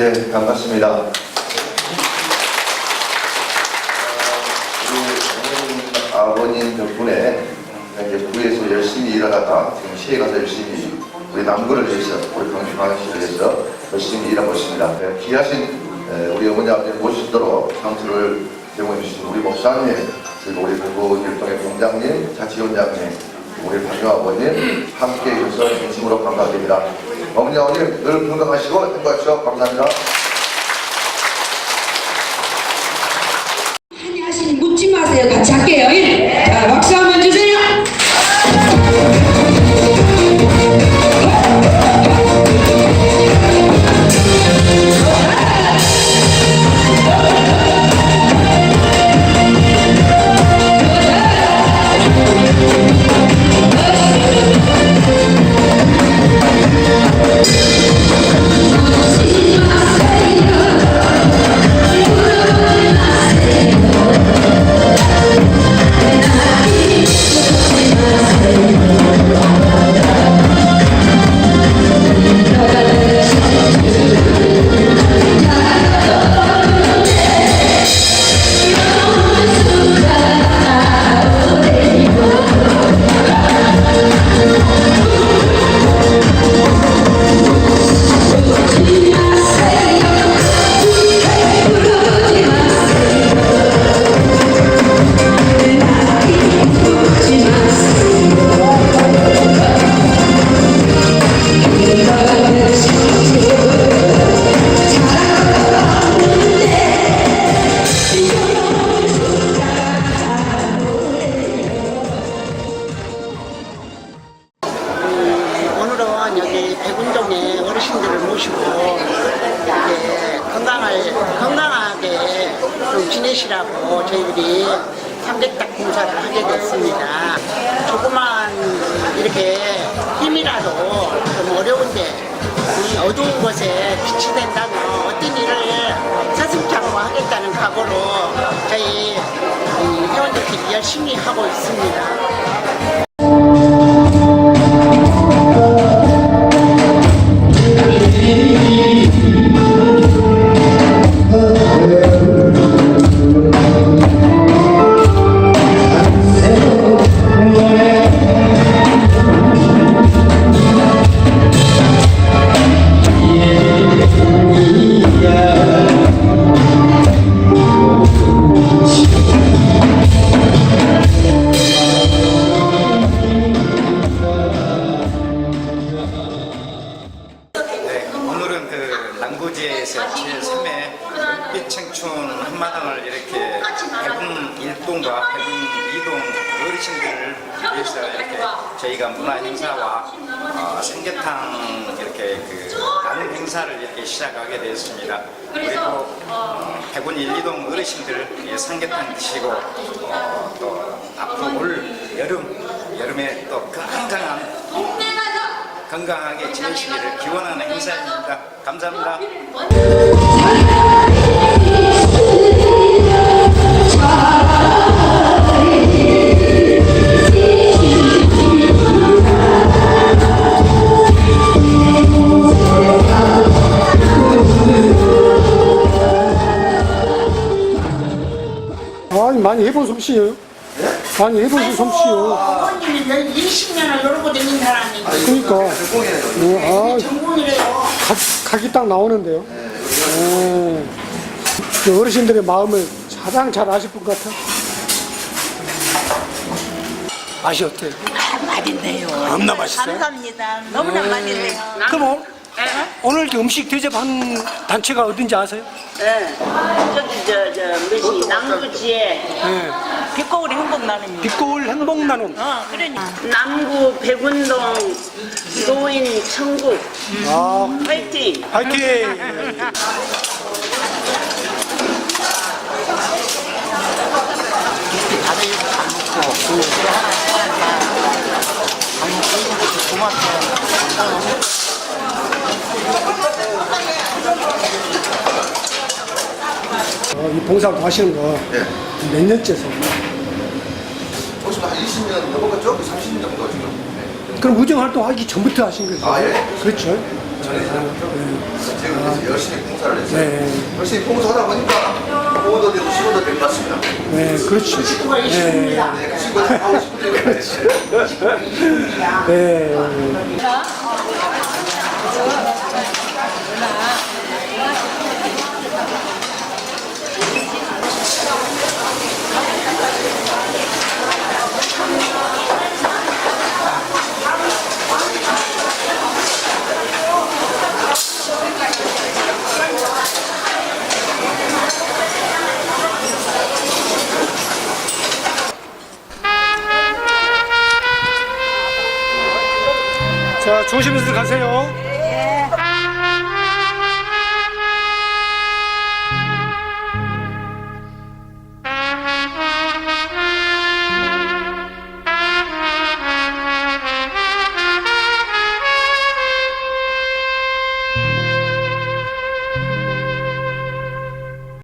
네, 반갑습니다. 어머님, 아버님 덕분에 이제 구에서 열심히 일하다가 지금 시에 가서 열심히 우리 남구를 위해서 우리 경주광시를 위해서 열심히 일하고 있습니다. 네, 귀하신 에, 우리 어머니 아버지 모시도록 상투를 제공해 주신 우리 목사님, 그리고 우리 부부 일동의 공장님, 자치원장님, 우리 박유 아버님 함께 해주셔서 진심으로 감사드립니다. 어머니 아버님 늘 건강하시고 행복하시고 감사합니다. 지내시라고 저희들이 삼계탕 공사를 하게 됐습니다. 조그만 이렇게 힘이라도 좀 어려운데 이 어두운 곳에 빛이 된다면 어떤 일을 않고 하겠다는 각오로 저희 이 회원들끼리 열심히 하고 있습니다. 1동과 백운 2동 어르신들을 위해서 이렇게 저희가 문화 행사와 어, 삼계탕 이렇게 그 나눔 행사를 이렇게 시작하게 되었습니다. 그리고 어, 백운 1, 2동 어르신들 이 삼계탕 드시고 어, 또 앞으로 올 여름 여름에 또 건강한 건강하게 지내시기를 기원하는 행사입니다. 감사합니다. 아니 해본 솜씨예요. 많이 해본 솜씨요. 어머님이 열 20년을 놀고 다닌 사람이 그러니까 어, 아, 전공이래요. 각, 각이 딱 나오는데요. 네. 그 어르신들의 마음을 가장 잘 아실 것 같아. 맛이 어때요? 맛있네요. 너무나 맛있어요? 감사합니다. 너무나 맛있네요. 그럼 오- 오늘 이렇게 음식 대접한 단체가 어딘지 아세요? 네. 저기 저 저 뭐지 남구지에 네. 빛거울이 행복 나눔이. 빛고울 행복 나눔. 어, 그러니 남구 백운동 노인 천국 아, 화이팅. 화이팅! 어, 이 봉사활동 하시는 거몇 네. 년째세요? 혹시 한 20년 넘어갔죠? 30년 정도 지금. 네. 그럼 의정활동 하기 전부터 하신 거죠? 아, 예. 그렇죠. 전에 지금 그래서 열심히 봉사를 했어요. 네. 열심히 봉사하다 보니까 공원도 되고 시골도 된 것 같습니다. 네, 그렇죠. 친구가 있습니다. 네, 그 친구가 다 하고 싶은 일을 했어요. 네. 자, 조심해서 가세요.